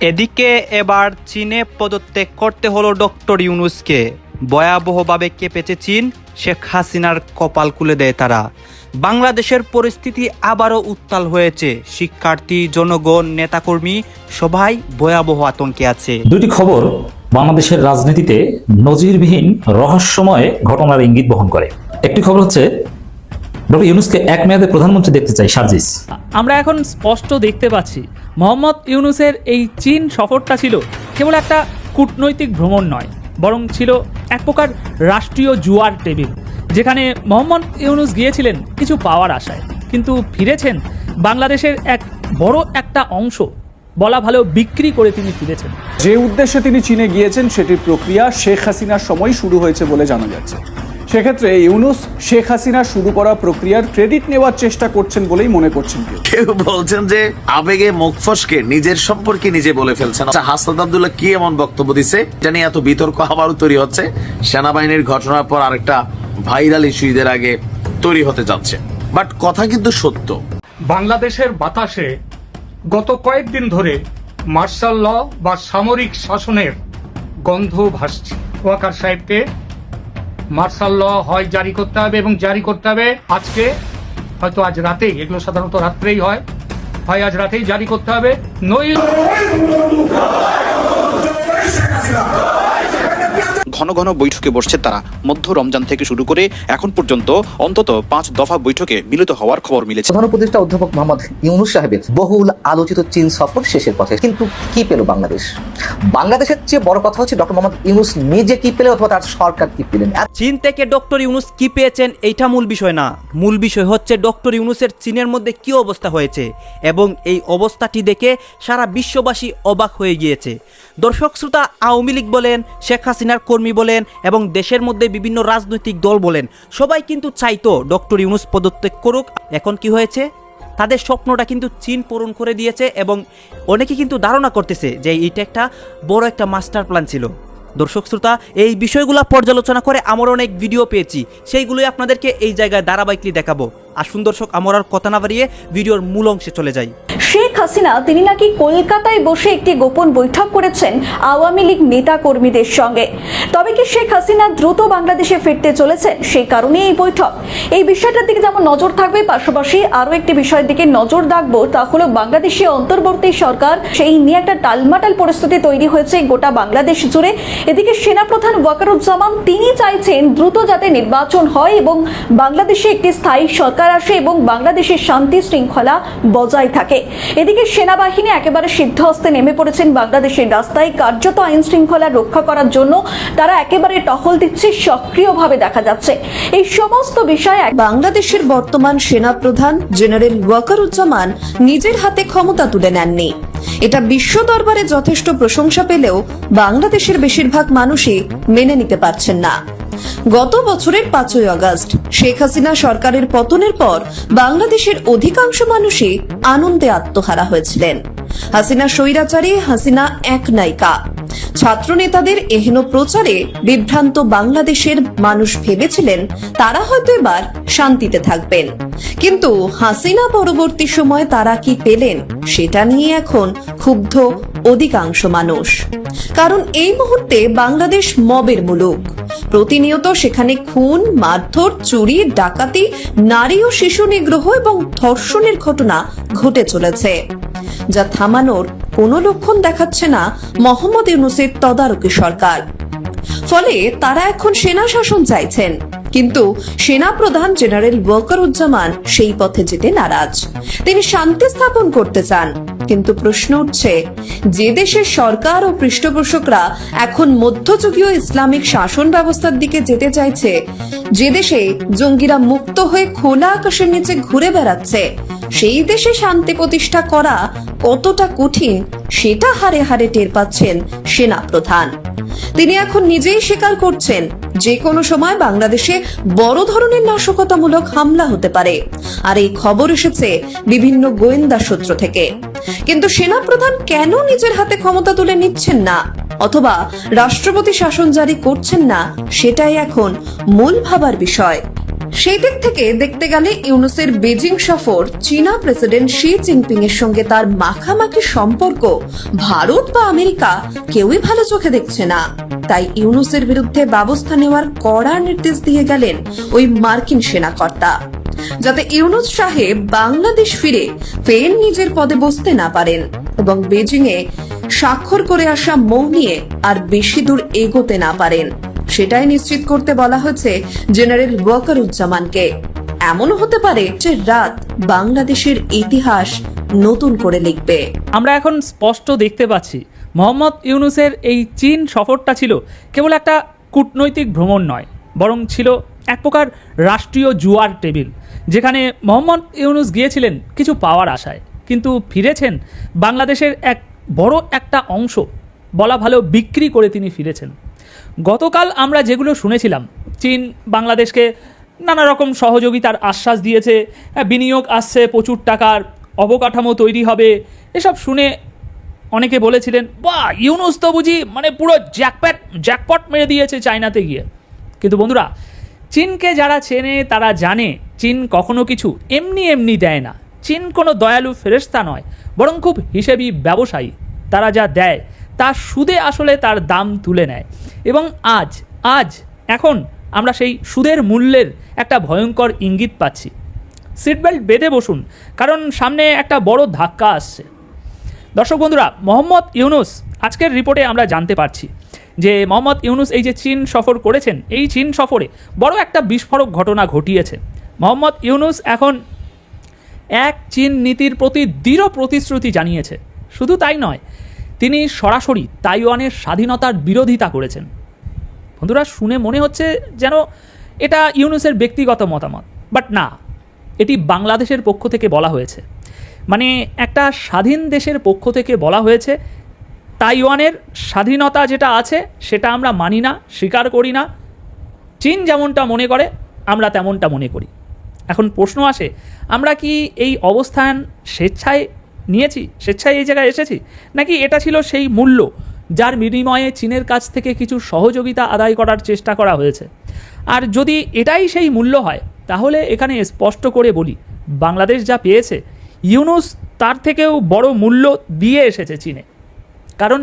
এদিকে এবার চীনে পদত্যাগ করতে হলো ডক্টর ইউনুসকে। ভয়াবহভাবে কেঁপেছে চীন শেখ হাসিনার কপাল খুলে দেয় তারা। বাংলাদেশের পরিস্থিতি আবারও উত্তাল হয়েছে। শিক্ষার্থী জনগণ নেতাকর্মী সবাই ভয়াবহ আতঙ্কে আছে। দুটি খবর বাংলাদেশের রাজনীতিতে নজিরবিহীন রহস্যময় ঘটনার ইঙ্গিত বহন করে। একটি খবর হচ্ছে ডক্টর ইউনুসকে এক মেয়াদে প্রধানমন্ত্রী দেখতে চাই সার্জিস। আমরা এখন স্পষ্ট দেখতে পাচ্ছি মোহাম্মদ ইউনুসের এই চীন সফরটা ছিল কেবল একটা কূটনৈতিক ভ্রমণ নয়, বরং ছিল এক প্রকার রাষ্ট্রীয় জুয়ার টেবিল, যেখানে মোহাম্মদ ইউনুস গিয়েছিলেন কিছু পাওয়ার আশায়। কিন্তু ফিরেছেন বাংলাদেশের এক বড় একটা অংশ, বলা ভালো বিক্রি করে তিনি ফিরেছেন। যে উদ্দেশ্যে তিনি চীনে গিয়েছেন, সেটির প্রক্রিয়া শেখ হাসিনার সময় শুরু হয়েছে বলে জানা যাচ্ছে। সেক্ষেত্রে ইউনুস শেখ হাসিনা শুরু করা প্রক্রিয়ার ক্রেডিট নেওয়ার চেষ্টা করছেন বলেই মনে করছেন কেউ। কেউ বলছেন যে আবেগে মুখ ফসকে নিজের সম্পর্কে নিজে বলে ফেলছেন। আচ্ছা হাসনাত আব্দুল্লাহ কি এমন বক্তব্য দিছে? এটা নিয়ে এত বিতর্ক আবারও তৈরি হচ্ছে। সেনাবাহিনীর ঘটনার পর আরেকটা ভাইরাল ইস্যু ঈদের আগে তৈরি হতে যাচ্ছে। বাট কথা কিন্তু সত্য। বাংলাদেশের বাতাসে গত কয়েকদিন ধরে মার্শাল ল বা সামরিক শাসনের গন্ধ ভাসছে। ওয়াকার সাহেবকে মার্শাল ল হয়, জারি করতে হবে এবং জারি করতে হবে। আজকে হয়তো আজ রাতেই, এগুলো সাধারণত রাত্রেই হয়। হয় আজ রাতেই জারি করতে হবে। নইলে ঘন ঘন বৈঠকে বসছে তারা। মধ্য রমজান থেকে শুরু করে এখন পর্যন্ত অন্তত পাঁচ দফা বৈঠকে মিলিত হওয়ার খবর মিলেছে। প্রধান উপদেষ্টা অধ্যাপক মোহাম্মদ ইউনুস সাহেবের বহুল আলোচিত চীন সফর শেষের পথে। কিন্তু কি পেল বাংলাদেশ? বাংলাদেশের চেয়ে বড় কথা হচ্ছে ডক্টর মোহাম্মদ ইউনুস নিজে কি পেলেন অথবা তার সরকার কি পেলেন? চীন থেকে ডক্টর ইউনুস কি পেয়েছেন এইটা মূল বিষয় না। মূল বিষয় হচ্ছে ডক্টর ইউনুসের চীনের মধ্যে কি অবস্থা হয়েছে এবং এই অবস্থাটি দেখে সারা বিশ্ববাসী অবাক হয়ে গিয়েছে। দর্শক শ্রোতা আওয়ামী লীগ বলেন শেখ হাসিনার কর্মী বলেন এবং দেশের মধ্যে বিভিন্ন রাজনৈতিক দল বলেন। সবাই কিন্তু চাইতো ডক্টর ইউনুস পদত্যাগ করুক। এখন কি হয়েছে? তাদের স্বপ্নটা কিন্তু চীন পূরণ করে দিয়েছে এবং অনেকে কিন্তু ধারণা করতেছে যে এটা একটা বড় একটা মাস্টার প্ল্যান ছিল। দর্শক শ্রোতা, এই বিষয়গুলো পর্যালোচনা করে আমার অনেক ভিডিও পেয়েছি। সেইগুলোই আপনাদেরকে এই জায়গায় ধারাবাহিকলি দেখাবো। আসুন দর্শক, আমার আর কথা না বাড়িয়ে ভিডিওর মূল অংশে চলে যাই। শেখ হাসিনা, তিনি নাকি কলকাতায় বসে একটি গোপন বৈঠক করেছেন আওয়ামী লীগ নেতা কর্মীদের সঙ্গে। তবে কি শেখ হাসিনা দ্রুত বাংলাদেশে ফিরতে চলেছেন? সেই কারণে এই বৈঠক। এই বিষয়টার দিকে যেমন নজর থাকবে, পাশাপাশি আরও একটি বিষয়ের দিকে নজর রাখব। তা হলো, বাংলাদেশে অন্তর্বর্তী সরকার, সেই নিয়ে একটা টালমাটাল পরিস্থিতি তৈরি হয়েছে গোটা বাংলাদেশ জুড়ে। এদিকে সেনাপ্রধান ওয়াকারুজ্জামান, তিনি চাইছেন দ্রুত যাতে নির্বাচন হয় এবং বাংলাদেশে একটি স্থায়ী সরকার আসে এবং বাংলাদেশের শান্তি শৃঙ্খলা বজায় থাকে। এদিকে সেনাবাহিনী একেবারে সিদ্ধহস্তে নেমে পড়েছেন বাংলাদেশের রাস্তায়। কার্যত আইন শৃঙ্খলা রক্ষা করার জন্য তারা একেবারে টহল দিচ্ছে, সক্রিয়ভাবে দেখা যাচ্ছে। এই সমস্ত বিষয়ে বাংলাদেশের বর্তমান সেনাপ্রধান জেনারেল ওয়াকারুজ্জামান নিজের হাতে ক্ষমতা তুলে নেননি। এটা বিশ্ব দরবারে যথেষ্ট প্রশংসা পেলেও বাংলাদেশের বেশিরভাগ মানুষই মেনে নিতে পারছেন না। গত বছরের পাঁচই আগস্ট, শেখ হাসিনা সরকারের পতনের পর বাংলাদেশের অধিকাংশ মানুষই আনন্দে আত্মহারা হয়েছিলেন। হাসিনা স্বৈরাচারী, হাসিনা এক নায়িকা। ছাত্র নেতাদের এহেন প্রচারে বিভ্রান্ত বাংলাদেশের মানুষ ভেবেছিলেন তারা হয়তো এবার শান্তিতে থাকবেন। কিন্তু হাসিনা পরবর্তী সময় তারা কি পেলেন, সেটা নিয়ে এখন ক্ষুব্ধ অধিকাংশ মানুষ। কারণ এই মুহূর্তে বাংলাদেশ মবের মুলুক। প্রতিনিয়ত সেখানে খুন, মারধর, চুরি, ডাকাতি, নারী ও শিশু নিগ্রহ এবং ধর্ষণের ঘটনা ঘটে চলেছে। যা থামানোর কোনো লক্ষণ দেখাচ্ছে না মোহাম্মদ ইউনুসের তদারকি সরকার। ফলে তারা এখন সেনা শাসন চাইছেন। কিন্তু সেনা প্রধান জেনারেল ওয়াকারুজ্জামান সেই পথে যেতে নারাজ। তিনি শান্তি স্থাপন করতে চান। কিন্তু প্রশ্ন উঠছে, যে দেশের সরকার ও পৃষ্ঠপোষকরা এখন মধ্যযুগীয় ইসলামিক শাসন ব্যবস্থার দিকে যেতে চাইছে, যে দেশে জঙ্গিরা মুক্ত হয়ে খোলা আকাশের নিচে ঘুরে বেড়াচ্ছে। সেই দেশে শান্তি প্রতিষ্ঠা করা কতটা কঠিন, সেটা হারে হারে টের পাচ্ছেন সেনা প্রধান তিনি এখন নিজেই স্বীকার করছেন যে কোনো সময় বাংলাদেশে বড় ধরনের নাশকতামূলক হামলা হতে পারে। আর এই খবর এসেছে বিভিন্ন গোয়েন্দা সূত্র থেকে। কিন্তু সেনাপ্রধান কেন নিজের হাতে ক্ষমতা তুলে নিচ্ছেন না? অথবা রাষ্ট্রপতি শাসন জারি করছেন না, সেটাই এখন মূল ভাবার বিষয়। সেই দিক থেকে দেখতে গেলে ইউনুসের বেজিং সফর চীনা প্রেসিডেন্ট শি জিনপিং এর সঙ্গে তার মাখামাখি সম্পর্ক ভারত বা আমেরিকা কেউই ভালো চোখে দেখছে না। তাই ইউনুসের বিরুদ্ধে ব্যবস্থা নেওয়ার কড়া নির্দেশ দিয়ে গেলেন ওই মার্কিন সেনাকর্তা। যাতে ইউনুস সাহেব বাংলাদেশ ফিরে ফের নিজের পদে বসতে না পারেন এবং বেজিং এ স্বাক্ষর করে আসা মৌ নিয়ে আর বেশি দূর এগোতে না পারেন। সেটাই নিশ্চিত করতে বলা হয়েছে জেনারেল ওয়াকারুজ্জামানকে। এমনও হতে পারে যে রাত বাংলাদেশের ইতিহাস নতুন করে লিখবে। আমরা এখন স্পষ্ট দেখতে পাচ্ছি, মোহাম্মদ ইউনুসের এই চীন সফরটা ছিল কেবল একটা কূটনৈতিক ভ্রমণ নয়, বরং ছিল এক প্রকার রাষ্ট্রীয় জুয়ার টেবিল, যেখানে মোহাম্মদ ইউনুস গিয়েছিলেন কিছু পাওয়ার আশায়, কিন্তু ফিরেছেন বাংলাদেশের এক বড় একটা অংশ, বলা ভালো বিক্রি করে তিনি ফিরেছেন। গতকাল আমরা যেগুলো শুনেছিলাম, চীন, বাংলাদেশকে নানা রকম সহযোগিতার আশ্বাস দিয়েছে, বিনিয়োগ আসছে, প্রচুর টাকার অবকাঠামো তৈরি হবে, এসব শুনে অনেকে বলেছিলেন, বাহ, ইউনুস তো বুঝি মানে পুরো জ্যাকপ্যাট, জ্যাকপট মেরে দিয়েছে চায়নাতে গিয়ে। কিন্তু বন্ধুরা, চীনকে যারা চেনে, তারা জানে, চীন কখনো কিছু এমনি এমনি দেয় না। চীন কোনো দয়ালু ফেরেস্তা নয়, বরং খুব হিসেবি ব্যবসায়ী। তারা যা দেয় তা সুদে আসলে তার দাম তুলে নেয়। এবং আজ আজ, এখন আমরা সেই সুদের মূল্যের একটা ভয়ঙ্কর ইঙ্গিত পাচ্ছি। সিট বেল্ট বেঁধে বসুন, কারণ সামনে একটা বড় ধাক্কা আসছে। দর্শক বন্ধুরা, মোহাম্মদ ইউনুস, আজকের রিপোর্টে আমরা জানতে পারছি যে মোহাম্মদ ইউনুস এই যে চীন সফর করেছেন, এই চীন সফরে বড় একটা বিস্ফোরক ঘটনা ঘটিয়েছে। মোহাম্মদ ইউনুস এখন এক চীন নীতির প্রতি দৃঢ় প্রতিশ্রুতি জানিয়েছে। শুধু তাই নয় তিনি সরাসরি তাইওয়ানের স্বাধীনতার বিরোধিতা করেছেন। বন্ধুরা, শুনে মনে হচ্ছে যেন এটা ইউনুসের ব্যক্তিগত মতামত, বাট না, এটি বাংলাদেশের পক্ষ থেকে বলা হয়েছে। মানে একটা স্বাধীন দেশের পক্ষ থেকে বলা হয়েছে, তাইওয়ানের স্বাধীনতা যেটা আছে সেটা আমরা মানি না, স্বীকার করি না, চীন যেমনটা মনে করে, আমরা তেমনটা মনে করি। এখন প্রশ্ন আসে, আমরা কি এই অবস্থান স্বেচ্ছায় নিয়েছি, স্বেচ্ছায় এই জায়গায় এসেছি। নাকি এটা ছিল সেই মূল্য যার বিনিময়ে চীনের কাছ থেকে কিছু সহযোগিতা আদায় করার চেষ্টা করা হয়েছে? আর যদি এটাই সেই মূল্য হয়, তাহলে এখানে স্পষ্ট করে বলি, বাংলাদেশ যা পেয়েছে, ইউনুস তার থেকেও বড় মূল্য দিয়ে এসেছে চীনে। কারণ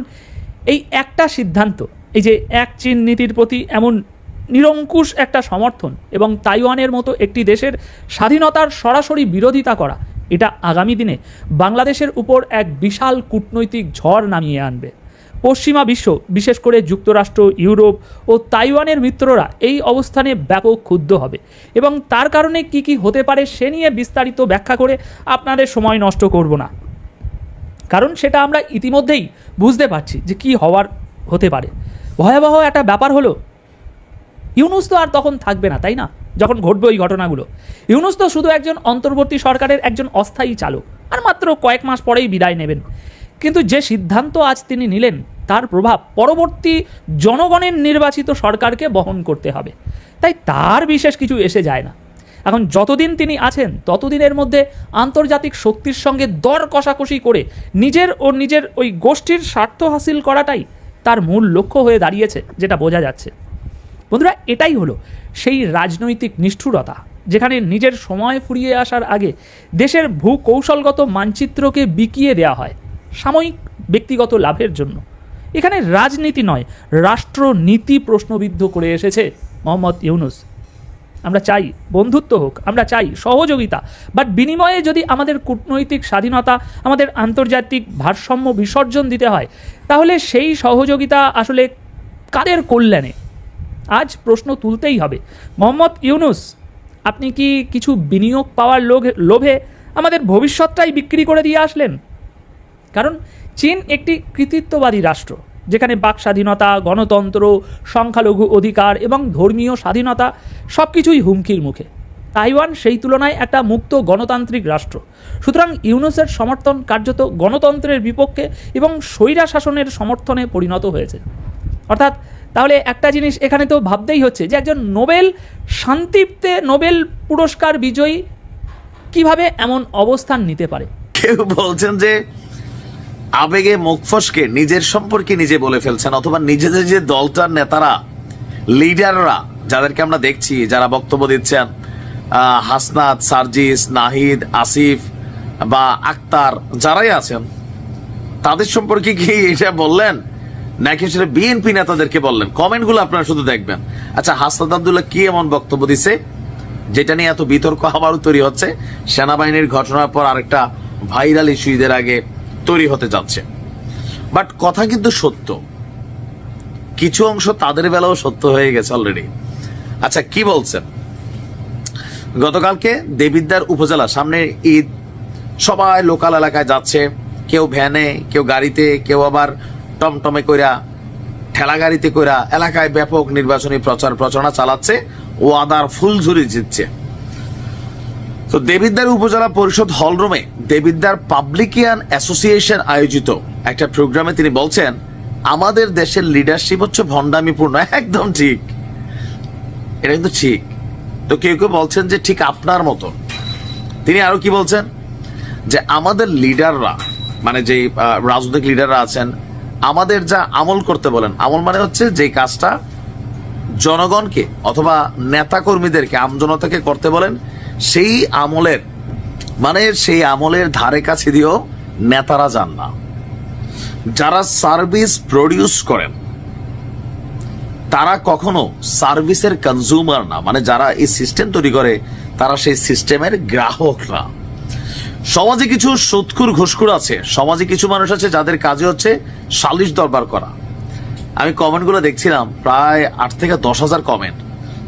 এই একটা সিদ্ধান্ত, এই যে এক চীন নীতির প্রতি এমন নিরঙ্কুশ একটা সমর্থন এবং তাইওয়ানের মতো একটি দেশের স্বাধীনতার সরাসরি বিরোধিতা করা এটা আগামী দিনে বাংলাদেশের উপর এক বিশাল কূটনৈতিক ঝড় নামিয়ে আনবে। পশ্চিমা বিশ্ব, বিশেষ করে যুক্তরাষ্ট্র, ইউরোপ ও তাইওয়ানের মিত্ররা এই অবস্থানে ব্যাপক ক্ষুব্ধ হবে এবং তার কারণে কি কি হতে পারে সে নিয়ে বিস্তারিত ব্যাখ্যা করে আপনাদের সময় নষ্ট করব না। কারণ সেটা আমরা ইতিমধ্যেই বুঝতে পারছি যে কি হওয়ার হতে পারে। ভয়াবহ একটা ব্যাপার হলো ইউনুস তো আর তখন থাকবে না, তাই না? যখন ঘটবে ওই ঘটনাগুলো। ইউনুস তো শুধু একজন অন্তর্বর্তী সরকারের একজন অস্থায়ী চালক, আর মাত্র কয়েক মাস পরেই বিদায় নেবেন। কিন্তু যে সিদ্ধান্ত আজ তিনি নিলেন, তার প্রভাব পরবর্তী জনগণের নির্বাচিত সরকারকে বহন করতে হবে। তাই তার বিশেষ কিছু এসে যায় না। এখন যতদিন তিনি আছেন, ততদিনের মধ্যে আন্তর্জাতিক শক্তির সঙ্গে দর কষাকষি করে নিজের ও নিজের ওই গোষ্ঠীর স্বার্থ হাসিল করাটাই তার মূল লক্ষ্য হয়ে দাঁড়িয়েছে, যেটা বোঝা যাচ্ছে। বন্ধুরা, এটাই হলো সেই রাজনৈতিক নিষ্ঠুরতা, যেখানে নিজের সময় ফুরিয়ে আসার আগে দেশের ভূকৌশলগত মানচিত্রকে বিকিয়ে দেওয়া হয় সাময়িক ব্যক্তিগত লাভের জন্য। এখানে রাজনীতি নয়, রাষ্ট্রনীতি প্রশ্নবিদ্ধ করে এসেছে মোহাম্মদ ইউনুস। আমরা চাই বন্ধুত্ব হোক, আমরা চাই সহযোগিতা বাট বিনিময়ে যদি আমাদের কূটনৈতিক স্বাধীনতা, আমাদের আন্তর্জাতিক ভারসাম্য বিসর্জন দিতে হয়, তাহলে সেই সহযোগিতা আসলে কাদের কল্যাণে? আজ প্রশ্ন তুলতেই হবে। মোহাম্মদ ইউনুস, আপনি কি কিছু বিনিয়োগ পাওয়ার লোভে আমাদের ভবিষ্যৎটাই বিক্রি করে দিয়ে আসলেন? কারণ চীন একটি কৃতিত্ববাদী রাষ্ট্র, যেখানে বাক স্বাধীনতা, গণতন্ত্র, সংখ্যালঘু অধিকার এবং ধর্মীয় স্বাধীনতা সব কিছুই হুমকির মুখে। তাইওয়ান সেই তুলনায় একটা মুক্ত গণতান্ত্রিক রাষ্ট্র। সুতরাং ইউনুসের সমর্থন কার্যত গণতন্ত্রের বিপক্ষে এবং স্বৈরা শাসনের সমর্থনে পরিণত হয়েছে। অর্থাৎ তাহলে একটা জিনিস এখানে তো ভাবতেই হচ্ছে যে একজন নোবেল শান্তিতে নোবেল পুরস্কার বিজয়ী কীভাবে এমন অবস্থান নিতে পারে? কেউ বলছেন যে আবেগে মুখ ফসকে নিজের সম্পর্কে নিজে বলে ফেলছেন অথবা নিজেদের যে দলটার নেতারা, লিডাররা, যাদেরকে আমরা দেখছি, যারা বক্তব্য দিচ্ছেন হাসনাত, সার্জিস, নাহিদ, আসিফ বা আক্তার, যারাই আছেন, তাদের সম্পর্কে কি এটা বললেন? নাকি সেটা বিএনপি নেতাদেরকে বললেন? কমেন্টগুলো আপনারা শুধু দেখবেন। আচ্ছা হাসনাত আবদুল্লাহ কি এমন বক্তব্য দিছে? যেটা নিয়ে এত বিতর্ক আবারও তৈরি হচ্ছে। সেনাবাহিনীর ঘটনার পর আরেকটা ভাইরাল ইস্যু ঈদের আগে তৈরি হতে যাচ্ছে। বাট কথা কিন্তু সত্য। কিছু অংশ তাদের বেলাও সত্য হয়ে গেছে অলরেডি আচ্ছা কি বলছেন? গতকালকে দেবিদ্যার উপজেলা, সামনে ঈদ, সবাই লোকাল এলাকায় যাচ্ছে। কেউ ভ্যানে, কেউ গাড়িতে, কেউ আবার টমটমে কইরা ঠেলা গাড়িতে কইরা এলাকায় ব্যাপক নির্বাচনী প্রচার প্রচারণা চালাচ্ছে ও আদার ফুলঝুরি জিতছে। তো দেবিদ্যার উপজেলা পরিষদ হলরুমে দেবিদ্যার পাবলিকিয়ান অ্যাসোসিয়েশন আয়োজিত একটা প্রোগ্রামে তিনি বলছেন, আমাদের দেশের লিডারশিপ হচ্ছে ভণ্ডামিপূর্ণ। একদম ঠিক। এটা কিন্তু ঠিক। তো কেউ কেউ বলছেন যে ঠিক আপনার মতন। তিনি আরও কি বলছেন? যে আমাদের লিডাররা মানে যে রাজনৈতিক লিডাররা আছেন আমাদের যা আমল করতে বলেন, আমল মানে হচ্ছে যে কাজটা জনগণকে অথবা নেতা কর্মীদেরকে আমজনতাকে করতে বলেন, সেই আমলের মানে সেই আমলের ধারে কাছে দিয়েও নেতারা যান না। যারা সার্ভিস প্রডিউস করেন, তারা কখনো সার্ভিসের কনজিউমার না মানে যারা এই সিস্টেম তৈরি করে, তারা সেই সিস্টেমের গ্রাহক না। সমাজে কিছু সুৎখুর ঘুষখুর আছে। সমাজে কিছু মানুষ আছে যাদের কাজে হচ্ছে সালিশ দরবার করা। আমি কমেন্টগুলো দেখছিলাম, প্রায় আট থেকে দশ হাজার কমেন্ট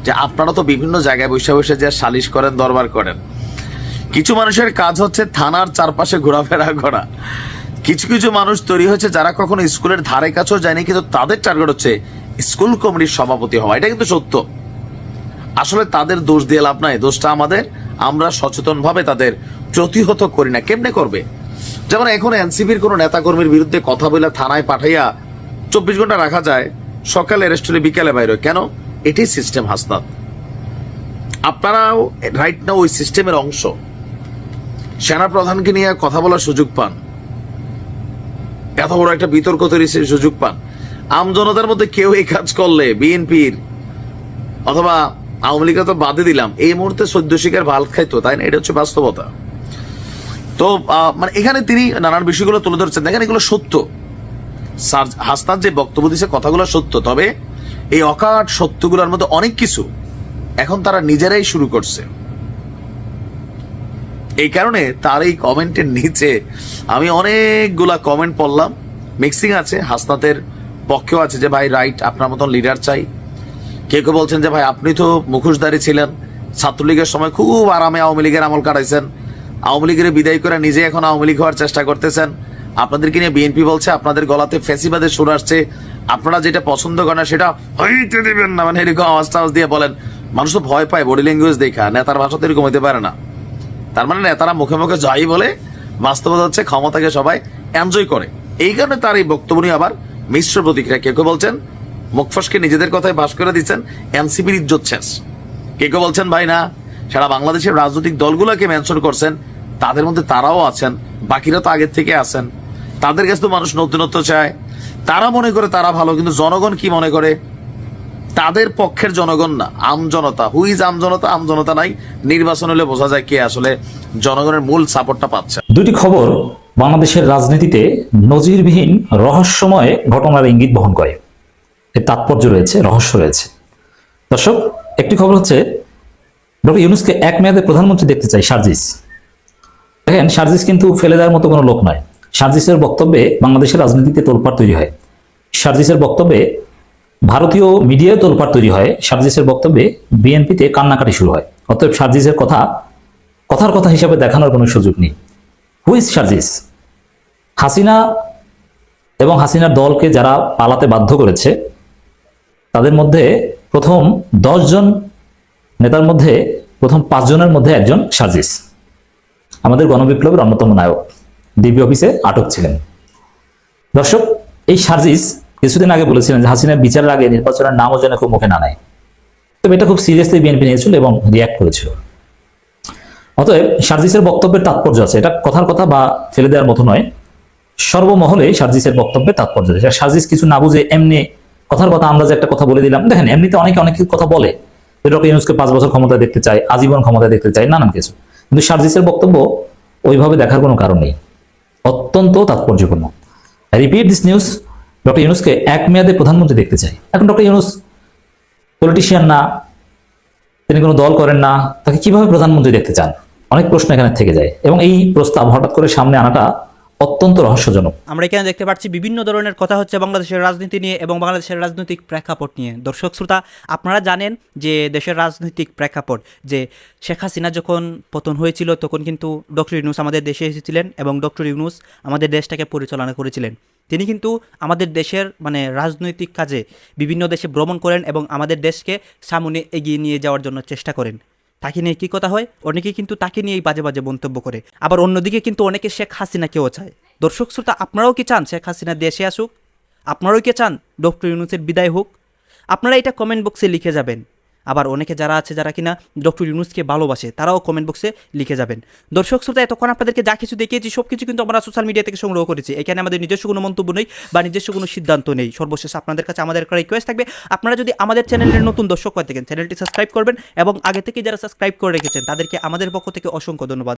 যে আপনারা তো বিভিন্ন জায়গায় বসে বসে যে সালিশ করেন, দরবার করেন। কিছু মানুষের কাজ হচ্ছে থানার চারপাশে ঘোরাফেরা করা। কিছু কিছু মানুষ তৈরি হয়েছে যারা কখনো স্কুলের ধারে কাছেও যায়নি, কিন্তু তাদের টার্গেট হচ্ছে স্কুল কমিটির সভাপতি হওয়া। এটা কিন্তু সত্য। আসলে তাদের দোষ দিয়ে লাভ নাই, দোষটা আমাদের। আমরা সচেতন ভাবে তাদের প্রতিহত করি না। কেমনে করবে? যেমন এখন এনসিপির কোনো নেতাকর্মীর বিরুদ্ধে কথা বলে থানায় পাঠাইয়া চব্বিশ ঘণ্টা রাখা যায়, সকালে রেস্টুরে বিকালে বাইরে কেন? এটি সিস্টেম হাসনাত। আপনারাও রাইট না ওই সিস্টেমের অংশ। সেনা প্রধানকে নিয়ে কথা বলার সুযোগ পান। এত বড় একটা বিতর্ক তৈরি সুযোগ পান। আমজনতার মধ্যে কেউ এই কাজ করলে, বিএনপির, অথবা আওয়ামী লীগকে তো বাদে দিলাম। এই মুহূর্তে সদ্য শিকার ভালো খাইতো, তাই না? এটা হচ্ছে বাস্তবতা। তো মানে এখানে তিনি নানান বিষয়গুলো তুলে ধরছেন। দেখেন, এগুলো সত্য। সার- হাসনাত যে বক্তব্য দিচ্ছে কথাগুলো সত্য। তবে এই অকাট সত্যগুলোর মধ্যে অনেক কিছু এখন তারা নিজেরাই শুরু করছে। এই কারণে তার এই কমেন্টের নিচে আমি অনেকগুলা কমেন্ট পড়লাম। মিক্সিং আছে হাসনাতের পক্ষেও আছে যে, ভাই, রাইট, আপনার মতন লিডার চাই। কেউ কেউ বলছেন যে, ভাই, আপনি তো মুখোশধারী ছিলেন। ছাত্রলীগের সময় খুব আরামে আওয়ামী লীগের আমল কাটাইছেন। আওয়ামী লীগের বিদায় করে নিজে এখন আওয়ামী লীগ হওয়ার চেষ্টা করতেছেন। আপনাদেরকে নিয়ে বিএনপি বলছে, আপনাদের গলাতে ফেসিবাদের সুর আসছে। আপনারা যেটা পছন্দ করেন সেটা হইতে দিবেন না। মানে এরকম আওয়াজ টাওয়াজ দিয়ে বলেন। মানুষ তো ভয় পায় বডি ল্যাঙ্গুয়েজ দেখা। নেতার ভাষা তো এরকম হতে পারে না। তার মানে নেতারা মুখে মুখে যাই বলে বাস্তবতা হচ্ছে ক্ষমতাকে সবাই এনজয় করে। এই কারণে তার এই বক্তব্য নিয়ে আবার মিশ্র প্রতিক্রিয়া। কেউ কেউ বলছেন? মুখফসকে নিজেদের কথায় বাস করে দিচ্ছেন এনসিপির ইজ্জত শেষ। কেউ কেউ বলছেন ভাই না? সারা বাংলাদেশের রাজনৈতিক দলগুলোকে মেনশন করছেন তাদের মধ্যে তারাও আছেন, বাকিরা তো আগের থেকে আছেন। তাদের কাছে তো মানুষ নতুনত্ব চায়। তারা মনে করে তারা ভালো, কিন্তু জনগণ কি মনে করে? তাদের পক্ষের জনগণ না, আম জনতা। হুইজ আম জনতা? আম জনতা নাই। নির্বাচন হলে বোঝা যায় কে আসলে জনগণের মূল সাপোর্টটা পাচ্ছে। দুটি খবর বাংলাদেশের রাজনীতিতে নজিরবিহীন রহস্যময় ঘটনার ইঙ্গিত বহন করে। এর তাৎপর্য রয়েছে, রহস্য রয়েছে। দর্শক, একটি খবর হচ্ছে, ডক্টর ইউনুসকে এক মেয়াদে প্রধানমন্ত্রী দেখতে চাই সার্জিস। দেখেন, সার্জিস কিন্তু ফেলে দেওয়ার মতো কোনো লোক নয়। সার্জিসের বক্তব্যে বাংলাদেশের রাজনীতিতে তোলপাড় তৈরি হয়। সার্জিসের বক্তব্যে ভারতীয় মিডিয়ায় তোলপাড় তৈরি হয়। সার্জিসের বক্তব্যে বিএনপিতে কান্নাকাটি শুরু হয়। অতএব সার্জিসের কথা, কথার কথা হিসাবে দেখানোর কোনো সুযোগ নেই। হুইজ সার্জিস? হাসিনা এবং হাসিনার দলকে যারা পালাতে বাধ্য করেছে, তাদের মধ্যে প্রথম দশজন নেতার মধ্যে, প্রথম পাঁচজনের মধ্যে একজন সার্জিস। আমাদের গণবিপ্লবের অন্যতম নায়ক, ডিবি অফিসে আটক ছিলেন। দর্শক, এই সার্জিস কিছুদিন আগে বলেছিলেন যে হাসিনার বিচারের আগে নির্বাচনের নামও যেন খুব মুখে না নেয়। তবে এটা খুব সিরিয়াসলি বিএনপি নিয়েছিল এবং রিয়াক্ট করেছিল। অতএব সার্জিসের বক্তব্যের তাৎপর্য আছে। এটা কথার কথা বা ফেলে দেওয়ার মতো নয়। সর্বমহলে সার্জিসের বক্তব্যের তাৎপর্য আছে। সার্জিস কিছু না বুঝে এমনি কথার কথা আমরা যে একটা কথা বলে দিলাম। দেখেন, এমনিতে অনেকে অনেক কথা বলে। ডক্টর ইউনুসকে পাঁচ বছর ক্ষমতা দেখতে চায়, আজীবন ক্ষমতা দেখতে চায়, নানান কিছু। কিন্তু সার্জিসের বক্তব্য ওইভাবে দেখার কোনো কারণ নেই। অত্যন্ত তাৎপর্যপূর্ণ। রিপিট দিস নিউজ, ডক্টর ইউনুসকে এক মেয়াদে প্রধানমন্ত্রী দেখতে চাই। এখন ডক্টর ইউনুস পলিটিশিয়ান না, তিনি কোনো দল করেন না, তাকে কীভাবে প্রধানমন্ত্রী দেখতে চান? অনেক প্রশ্ন এখানে থেকে যায়। এবং এই প্রস্তাব হঠাৎ করে সামনে আনাটা অত্যন্ত রহস্যজনক। আমরা এখানে দেখতে পাচ্ছি বিভিন্ন ধরনের কথা হচ্ছে বাংলাদেশের রাজনীতি নিয়ে এবং বাংলাদেশের রাজনৈতিক প্রেক্ষাপট নিয়ে। দর্শক, শ্রোতা, আপনারা জানেন যে দেশের রাজনৈতিক প্রেক্ষাপট, যে শেখ হাসিনা যখন পতন হয়েছিল, তখন কিন্তু ডক্টর ইউনুস আমাদের দেশে এসেছিলেন এবং ডক্টর ইউনুস আমাদের দেশটাকে পরিচালনা করেছিলেন। তিনি কিন্তু আমাদের দেশের মানে রাজনৈতিক কাজে বিভিন্ন দেশে ভ্রমণ করেন এবং আমাদের দেশকে সামনে এগিয়ে নিয়ে যাওয়ার জন্য চেষ্টা করেন। তাকে নিয়ে কী কথা হয়? অনেকে কিন্তু তাকে নিয়েই বাজে বাজে মন্তব্য করে। আবার অন্যদিকে কিন্তু অনেকে শেখ হাসিনাকেও চায়। দর্শক শ্রোতা, আপনারাও কি চান শেখ হাসিনা দেশে আসুক? আপনারাও কি চান ডক্টর ইউনুসের বিদায় হোক? আপনারা এটা কমেন্ট বক্সে লিখে যাবেন। আবার অনেকে যারা আছে যারা কিনা ডক্টর ইউনুসকে ভালোবাসে, তারাও কমেন্ট বক্সে লিখে যাবেন। দর্শক শ্রোতা, এতক্ষণ আপনাদেরকে যা কিছু দেখিয়েছি সব কিছু কিন্তু আমরা সোশ্যাল মিডিয়া থেকে সংগ্রহ করেছি। এখানে আমাদের নিজস্ব কোনো মন্তব্য নেই বা নিজস্ব কোনো সিদ্ধান্ত নেই। সর্বশেষ আপনাদের কাছে আমাদের একটা রিকোয়েস্ট থাকবে, আপনারা যদি আমাদের চ্যানেলের নতুন দর্শক হয়ে থাকেন চ্যানেলটি সাবস্ক্রাইব করবেন এবং আগে থেকে যারা সাবস্ক্রাইব করে রেখেছেন, তাদেরকে আমাদের পক্ষ থেকে অসংখ্য ধন্যবাদ।